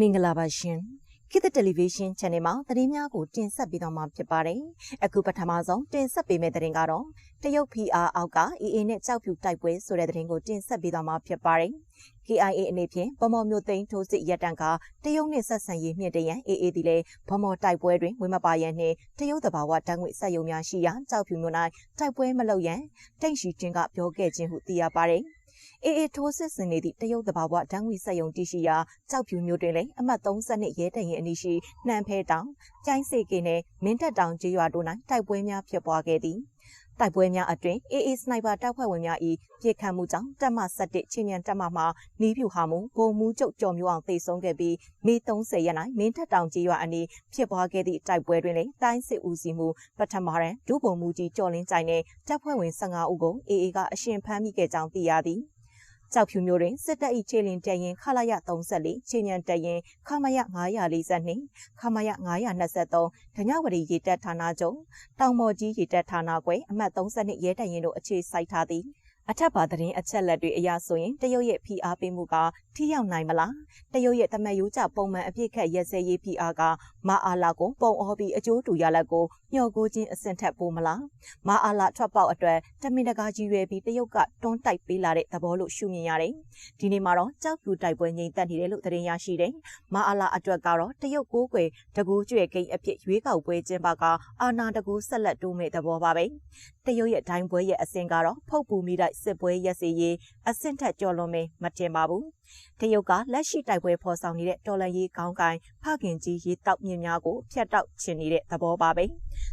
မင်္ဂလာပါရှင်ခေတ်သစ်တယ်လီဗီရှင်း channel မှာသတင်းများကိုတင်ဆက်ပေးတော့မှာဖြစ်ပါတယ်အခုပထမဆုံးတင်ဆက်ပေးမယ့်သတင်းကတော့တရုတ် PR အောက်က AA နဲ့ကြောက်ဖြူတိုက်ပွဲဆိုတဲ့သတင်းကိုတင်ဆက်ပေးတော့မှာဖြစ်ပါတယ် KIA အနေဖြင့်ဗမော်မျိုးသိန်းထိုးစစ်ရပ်တန့်ကတရုတ်နဲ့ဆက်ဆံရေးမြင့်တရန် AA ဒီလေဗမော်တိုက်ပွဲတွင်ဝင်မပါရန်နှင့်တရုတ်တဘာဝတန်းငွေဆက်ယုံများရှိရာကြောက်ဖြူမျိုး၌တိုက်ပွဲမလုပ်ရန်တိတ်ရှိချင်းကပြောခဲ့ခြင်းဟုသိရပါတယ် အေအေထိုးစစ်စင်နေသည့်တရုတ်တဘာဝဓာတ်ငွေစက်ယုံတရှိရာကြောက်ဖြူမျိုးတွင်လည်းအမှတ်32ရဲတရင်အနီးရှိနှံဖဲတောင်ကျိုင်းစေကေနှင့်မင်းတက်တောင်ကျေးရွာတို့၌တိုက်ပွဲများဖြစ်ပွားခဲ့သည်တိုက်ပွဲများအတွင် AA စနိုက်ပါတပ်ဖွဲ့ဝင်များ၏ပြေခံမှုကြောင့်တပ်မ17ချင်းမြန်တပ်မမှနီးပြူဟာမှုဗိုလ်မှူးချုပ်ကျော်မျိုးအောင်သေဆုံးခဲ့ပြီးမေ30ရက်၌မင်းထက်တောင်ကြီးရွာအနီးဖြစ်ပွားခဲ့သည့်တိုက်ပွဲတွင်လည်းတိုင်းစစ်ဦးစီးမှုပထမရန်ဒုဗိုလ်မှူးကြီးကျော်လင်းကြိုင်နှင့်တပ်ဖွဲ့ဝင်15ဦးကို AA ကအရှင်ဖမ်းမိခဲ့ကြောင်းသိရသည်။ ကြောက်ဖြူမျိုးတွင်စစ်တပ်၏ခြေလင်တရင်ခလာရ34ခြေညံတရင်ခမရ942ခမရ923ဒညဝရီရေတပ်ဌာနချုပ်တောင်မော်ကြီးရေတပ်ဌာနကွယ်အမှတ်32ရဲတပ်ရင်တို့အခြေစိုက်ထားသည် အထက်ပါသတင်းအချက်လက်တွေအရဆိုရင်တရုတ်ရဲ့ PR ပေးမှုကထိရောက်နိုင်မလားတရုတ်ရဲ့တမန်ရိုးကျပုံမှန်အပြစ်ခတ်ရက်စဲရေး PR ကမအားလာကိုပုံအောပြီးအကျိုးတူရလက်ကိုညှော်ကိုချင်းအဆင့်ထက်ပိုမလားမအားလာထွက်ပေါက်အတွက်တမင်တကာကြီးရွယ်ပြီးတရုတ်ကတွန်းတိုက်ပေးလာတဲ့သဘောလို့ရှုမြင်ရတယ်ဒီနေ့မှာတော့ကြောက်ပြူတိုက်ပွဲငြိမ်သက်နေတယ်လို့သတင်းရရှိတယ်မအားလာအတွက်ကတော့တရုတ်ကိုးကွယ်တကူကျွဲကိန်းအဖြစ်ရွေးကောက်ပွဲကျင်းပကအာနာတကူဆက်လက်တိုးမဲ့သဘောပါပဲတရုတ်ရဲ့ဒိုင်းပွဲရဲ့အဆင့်ကတော့ဖုတ်ပူမိတိုက်စစ်ပွဲရက်စီရေးအဆင့်ထက်ကျော်လွန်မမတင်ပါဘူးတရုတ်ကလက်ရှိတိုက်ပွဲဖော်ဆောင်နေတဲ့တော်လန်ရေးကောင်းကိုင်ဖခင်ကြီးရေတောက်မြင့်များကိုဖျက်တောက်ချင်နေတဲ့သဘောပါပဲ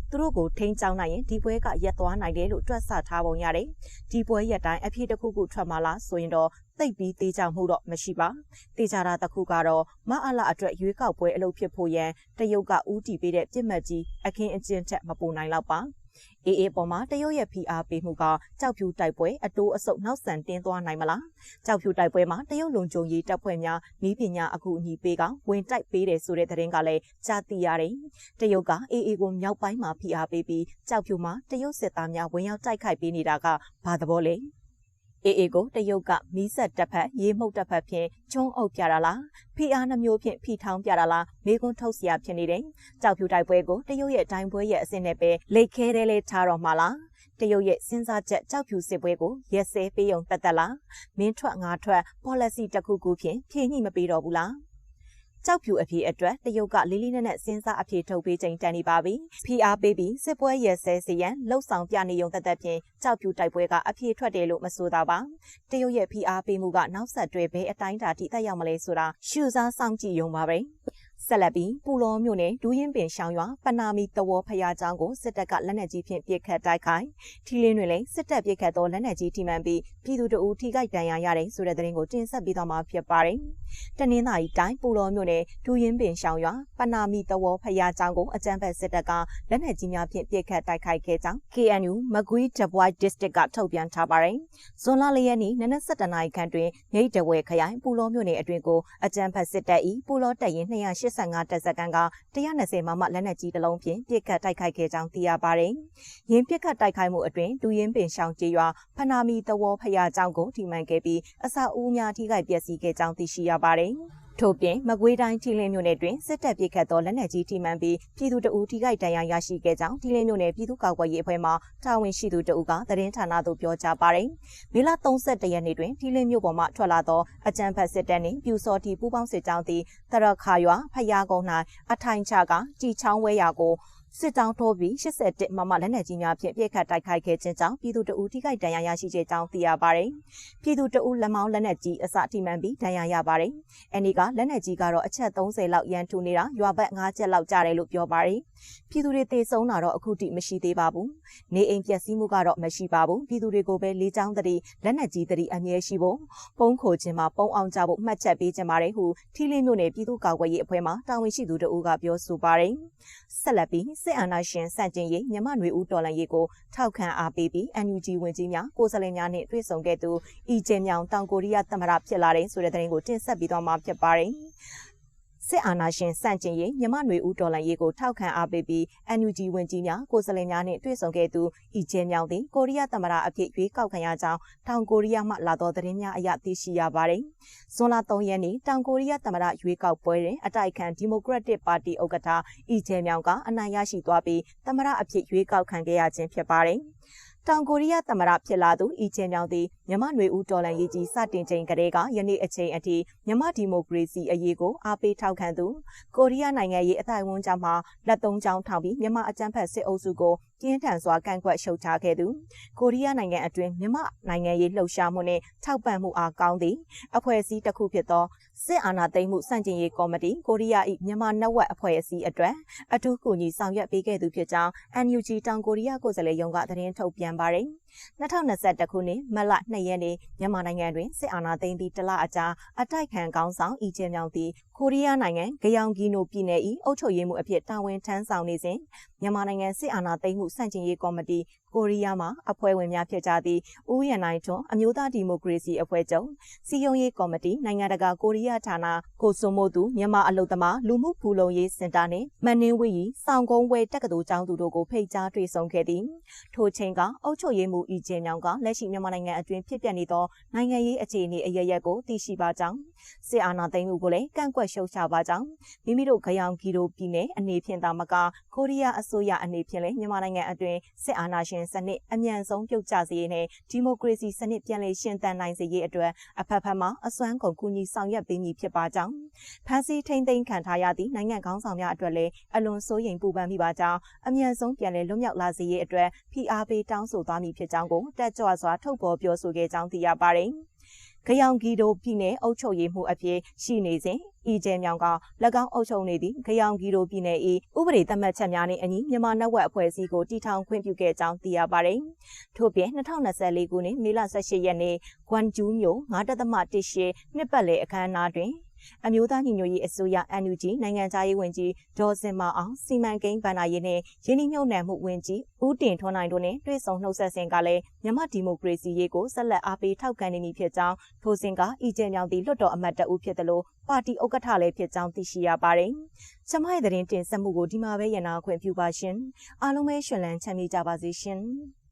သူတို့ကိုထိန်းချောင်းနိုင်ရင်ဒီပွဲကရက်သွားနိုင်တယ်လို့တွက်ဆထားပုံရတယ်ဒီပွဲရက်တိုင်းအဖြစ်တစ်ခုခုထွက်มาလားဆိုရင်တော့သိပ်ပြီးသေးချောင်မှုတော့မရှိပါတေချာတာတစ်ခုကတော့မအလာအတွက်ရွေးကောက်ပွဲအလုပ်ဖြစ်ဖို့ရန်တရုတ်ကဦးတည်ပေးတဲ့ပြစ်မှတ်ကြီးအခင်းအကျင်းချက်မပူနိုင်တော့ပါ အေးအေးပေါ်မှာတရုတ်ရဲ့ PR ပေးမှုကကြောက်ဖြူတိုက်ပွဲအတိုးအဆုပ်နောက်ဆန်တင်းသွားနိုင်မလားကြောက်ဖြူတိုက်ပွဲမှာတရုတ်လုံခြုံရေးတပ်ဖွဲ့များနီးပညာအကူအညီပေးကဝင်တိုက်ပေးတယ်ဆိုတဲ့သတင်းကလည်းကြားသိရတယ်တရုတ်ကအေးအေးကိုမြောက်ပိုင်းမှာ PR ပေးပြီးကြောက်ဖြူမှာတရုတ်စစ်သားများဝင်ရောက်တိုက်ခိုက်ပေးနေတာကဘာသဘောလဲ အေအေကိုတရုတ်ကမီးဆက်တက်ဖက်ရေးမှုတ်တက်ဖက်ဖြင့်ကျွန်းအုပ်ပြတာလားဖိအားနှမျိုးဖြင့်ဖိထောင်းပြတာလားမေကွန်းထုတ်เสียဖြစ်နေတယ်ကြောက်ဖြူတိုက်ပွဲကိုတရုတ်ရဲ့တိုင်းပွဲရဲ့အစင်းနဲ့ပဲလိတ်ခဲတဲ့လဲထားတော့မှာလားတရုတ်ရဲ့စဉ်းစားချက်ကြောက်ဖြူစစ်ပွဲကိုရက်စဲပေးုံတက်တက်လားမင်းထွက်ငါထွက် policy တစ်ခုခုဖြင့်ဖြည့်ညှိမပေးတော့ဘူးလား ကြောက်ဖြူအဖြေအတွက်တရုတ်ကလေးလေးနက်နက်စဉ်းစားအဖြေထုတ်ပေးချိန်တန်နေပါပြီ။ PR ပေးပြီးစစ်ပွဲရဲဆဲစီရန်လှုပ်ဆောင်ပြနေုံတက်တက်ဖြင့်ကြောက်ဖြူတိုက်ပွဲကအဖြေထွက်တယ်လို့မဆိုသာပါ။တရုတ်ရဲ့ PR ပေးမှုကနောက်ဆက်တွဲဘဲအတိုင်းတာထိတက်ရောက်မလဲဆိုတာရှုစားစောင့်ကြည့်ရုံပါပဲ။ ဆက်လက်ပြီးပူလောမြို့နယ်ဒူးရင်ပင်ရှောင်းရွာပနာမီတဝေါ်ဖရာကျောင်းကိုစစ်တပ်ကလက်နက်ကြီးဖြင့်ပစ်ခတ်တိုက်ခိုက်ထီလင်းတွင်လည်းစစ်တပ်ပစ်ခတ်သောလက်နက်ကြီးထိမှန်ပြီးပြည်သူတအူထိခိုက်ဒဏ်ရာရတယ်ဆိုတဲ့သတင်းကိုတင်ဆက်ပေးသွားမှာဖြစ်ပါတယ်။တနင်္သာရီတိုင်းပူလောမြို့နယ်ဒူးရင်ပင်ရှောင်းရွာပနာမီတဝေါ်ဖရာကျောင်းကိုအကြမ်းဖက်စစ်တပ်ကလက်နက်ကြီးများဖြင့်ပစ်ခတ်တိုက်ခိုက်ခဲ့ကြောင်း KNU မကွီးဒဘွိုက် district ကထုတ်ပြန်ထားပါတယ်။ဇွန်လ၄ရက်နေ့နနက်7:00နာရီခန့်တွင်မြိတ်တဝဲခရိုင်ပူလောမြို့နယ်အတွင်းကိုအကြမ်းဖက်စစ်တပ်၏ပူလောတပ်ရင်း285တပ်စကန်က120မမလက်နက်ကြီးတစ်လုံးဖြင့်ပစ်ခတ်တိုက်ခိုက်ခဲ့ကြောင်းသိရပါတယ်။ရင်းပစ်ခတ်တိုက်ခိုက်မှုအတွင်းဒူရင်ပင်ရှောင်းကျေးရွာဖနာမီတဝေါ်ဖရာကျောင်းကိုထိမှန်ခဲ့ပြီးအဆောက်အဦများထိခိုက်ပျက်စီးခဲ့ကြောင်းသိရှိရပါတယ်။ ထို့ပြင်မကွေးတိုင်းထီလင်းမြို့နယ်တွင်စစ်တပ်ပစ်ခတ်သောလက်နက်ကြီးထိမှန်ပြီးပြည်သူတအူထိခိုက်ဒဏ်ရာရရှိခဲ့ကြောင်းထီလင်းမြို့နယ်ပြည်သူ့ကာကွယ်ရေးအဖွဲ့မှတာဝန်ရှိသူတအူကသတင်းဌာနသို့ပြောကြားပါတယ်။မေလ31ရက်နေ့တွင်ထီလင်းမြို့ပေါ်မှထွက်လာသောအကြမ်းဖက်စစ်တပ်နှင့်ပြူစော်တီပူးပေါင်းစစ်ကြောင်းသည်တရခါရွာဖျားကုန်း၌အထိုင်ချကကြည်ချောင်းဝဲရာကို စစ်တောင်းထိုးပြီး81မမလက်နက်ကြီးများဖြင့်ပြစ်ခတ်တိုက်ခိုက်ခဲ့ခြင်းကြောင့်ပြည်သူတအူထိခိုက်ဒဏ်ရာရရှိခြင်းကြောင့်သိရပါတယ်။ပြည်သူတအူလက်မောင်းလက်နက်ကြီးအစထိမှန်ပြီးဒဏ်ရာရပါတယ်။အန်ဒီကလက်နက်ကြီးကတော့အချက်30လောက်ရန်ထူနေတာရွာဘက်5ချက်လောက်ကျတယ်လို့ပြောပါတယ်။ပြည်သူတွေတေဆုံးတာတော့အခုထိမရှိသေးပါဘူး။နေအိမ်ပျက်စီးမှုကတော့မရှိပါဘူး။ပြည်သူတွေကိုပဲလေးချောင်းတတိလက်နက်ကြီးတတိအမြဲရှိဖို့ပုံခိုခြင်းမှာပုံအောင်ကြဖို့မှတ်ချက်ပေးကြပါတယ်ဟုထီလင်းမြို့နယ်ပြည်သူ့ကာကွယ်ရေးအဖွဲ့မှတာဝန်ရှိသူတအူကပြောဆိုပါတယ်။ဆက်လက်ပြီးစစ်အာဏာရှင်စန့်ကျင်ရေးမြမနွေဦးတော်လှန်ရေးကိုထောက်ခံအားပေးပြီး NUG ဝင်ကြီးများကိုယ်စားလှယ်များနှင့်တွေ့ဆုံခဲ့သူအီဂျင်မြောင်တောင်ကိုရီးယားသမ္မတဖြစ်လာတဲ့ဆိုတဲ့သတင်းကိုတင်ဆက်ပြီးတော့မှာဖြစ်ပါတယ်။ စစ်အာဏာရှင်စန့်ကျင်ရေးမြမနွေဦးတော်လှန်ရေးကိုထောက်ခံအားပေးပြီး NUG ဝင်ကြီးများကိုယ်စားလှယ်များနှင့်တွေ့ဆုံခဲ့သူဤကျဲမြောင်သည်ကိုရီးယားသမ္မတအဖြစ်ရွေးကောက်ခံရကြောင်းတောင်ကိုရီးယားမှလာသောသတင်းများအရသိရှိရပါတယ်။ဇွန်လ3ရက်နေ့တောင်ကိုရီးယားသမ္မတရွေးကောက်ပွဲတွင်အတိုက်ခံဒီမိုကရက်တစ်ပါတီဥက္ကဋ္ဌဤကျဲမြောင်ကအနိုင်ရရှိသွားပြီးသမ္မတအဖြစ်ရွေးကောက်ခံခဲ့ရခြင်းဖြစ်ပါတယ်။ တောင်ကိုရီးယားသမ္မတဖြစ်လာသူအီချင်မြောင်သည်မြမနွေဦးတော်လန်ရေးကြီးစတင်ချိန်ကတည်းကယနေ့အချိန်အထိမြမဒီမိုကရေစီအရေးကိုအားပေးထောက်ခံသူကိုရီးယားနိုင်ငံရေးအတိုင်းဝန်ကြောင့်မှလက်သုံးချောင်းထောင်ပြီးမြမအကြမ်းဖက်စစ်အုပ်စုကိုပြင်းထန်စွာကန့်ကွက်ရှုတ်ချခဲ့သူကိုရီးယားနိုင်ငံအတွင်းမြမနိုင်ငံရေးလှုပ်ရှားမှုနဲ့ထောက်ပံ့မှုအားကောင်းသည့်အဖွဲ့အစည်းတစ်ခုဖြစ်သော စစ်အာဏာသိမ်းမှုစန့်ကျင်ရေးကော်မတီကိုရီးယား၏မြန်မာနက်ဝက်အဖွဲ့အစည်းအတွက်အထူးကူညီဆောင်ရွက်ပေးခဲ့သူဖြစ်ကြောင်း NUG တောင်ကိုရီးယားကိုယ်စားလှယ်ရုံးကသတင်းထုတ်ပြန်ပါတယ်2021ခုနှစ်မတ်လ2ရက်နေ့မြန်မာနိုင်ငံတွင်စစ်အာဏာသိမ်းပြီးတလအကြာအတိုက်ခံကောင်းဆောင်အီဂျင်မြောင်သည်ကိုရီးယားနိုင်ငံဂယောင်ဂီနိုပြည်နယ်၏အုပ်ချုပ်ရေးမှုအဖြစ်တာဝန်ထမ်းဆောင်နေစဉ် မြန်မာနိုင်ငံစစ်အာဏာသိမ်းမှုစန့်ကျင်ရေးကော်မတီကိုရီးယားမှာအဖွဲ့ဝင်များဖြစ်ကြသည့်ဦးရန်နိုင်ထွန်းအမျိုးသားဒီမိုကရေစီအဖွဲ့ချုပ်စီယုံရေးကော်မတီနိုင်ငံတကာကိုရီးယားဌာနကိုစွန်မိုသူမြန်မာအလုပ်သမားလူမှုဖူလုံရေးစင်တာနှင့်မန်နင်းဝီစောင်းကုန်းဝဲတက္ကသိုလ်ကျောင်းသူတို့ကိုဖိတ်ကြားတွေ့ဆုံခဲ့သည်ထိုချိန်ကအုပ်ချုပ်ရေးမှုဤကျင်းမြောင်ကလက်ရှိမြန်မာနိုင်ငံအတွင်းဖြစ်ပျက်နေသောနိုင်ငံရေးအခြေအနေအရရက်ကိုသိရှိပါကြောင်းစစ်အာဏာသိမ်းမှုကိုလည်းကန့်ကွက်ရှုတ်ချပါကြောင်းမိမိတို့ခရောင်ဂီရိုပြည်နယ်အနေဖြင့်သာမကကိုရီးယားအစိုးရအနေဖြင့်လည်းမြန်မာနိုင်ငံအတွင်းစစ်အာဏာရှင်စနစ်အမြန်ဆုံးပြုတ်ကျစေရေးနဲ့ဒီမိုကရေစီစနစ်ပြန်လည်ရှင်သန်နိုင်စေရေးအတွက်အဖက်ဖက်မှအစွမ်းကုန်ကူညီဆောင်ရွက်ပေးမည်ဖြစ်ပါကြောင်းဖန်စီထိမ့်သိမ်းခံထားရသည့်နိုင်ငံခေါင်းဆောင်များအတွက်လည်းအလွန်စိုးရိမ်ပူပန်မိပါကြောင်းအမြန်ဆုံးပြန်လည်လွတ်မြောက်လာစေရေးအတွက်ဖိအားပေးတောင်းဆိုသွားမည်ဖြစ်ကြောင်းကိုတက်ကြွစွာထုတ်ဖော်ပြောဆိုခဲ့ကြောင်းသိရပါတယ်။ ဂယောင်ဂီဒိုပြည်နယ်အုပ်ချုပ်ရေးမှုအဖြစ်ရှိနေစဉ်ဤကျဲမြောင်က၎င်းအုပ်ချုပ်နေသည့်ဂယောင်ဂီဒိုပြည်နယ်၏ဥပဒေသတ်မှတ်ချက်များနှင့်အညီမြန်မာနက်ဝက်အဖွဲ့အစည်းကိုတည်ထောင်ခွင့်ပြုခဲ့ကြောင်းသိရပါတယ်။ထို့ပြင်2024ခုနှစ်မေလ18ရက်နေ့ဂွမ်ဂျူးမြို့9.18နှစ်ပတ်လည်အခမ်းအနားတွင် အမျိုးသားညီညွတ်ရေးအစိုးရ NUG နိုင်ငံသားရေးဝန်ကြီးဒေါ်စင်မအောင်စီမံကိန်းဗဏ္ဍာရေးနဲ့ရင်းနှီးမြှုပ်နှံမှုဝန်ကြီးဦးတင်ထွန်းနိုင်တို့နဲ့တွေ့ဆုံနှုတ်ဆက်စဉ်ကလည်းမြန်မာဒီမိုကရေစီရေးကိုဆက်လက်အားပေးထောက်ခံနေမည်ဖြစ်ကြောင်းထိုစဉ်ကအီဂျင်မြောင်တီလွတ်တော်အမတ်တအုပ်ဖြစ်တယ်လို့ပါတီဥက္ကဋ္ဌလည်းဖြစ်ကြောင်းသိရှိရပါတယ်။ကျမရဲ့သတင်းတင်ဆက်မှုကိုဒီမှာပဲရနာခွင့်ပြုပါရှင်။အားလုံးပဲရှင်လန်းချမ်းမြေ့ကြပါစေရှင်။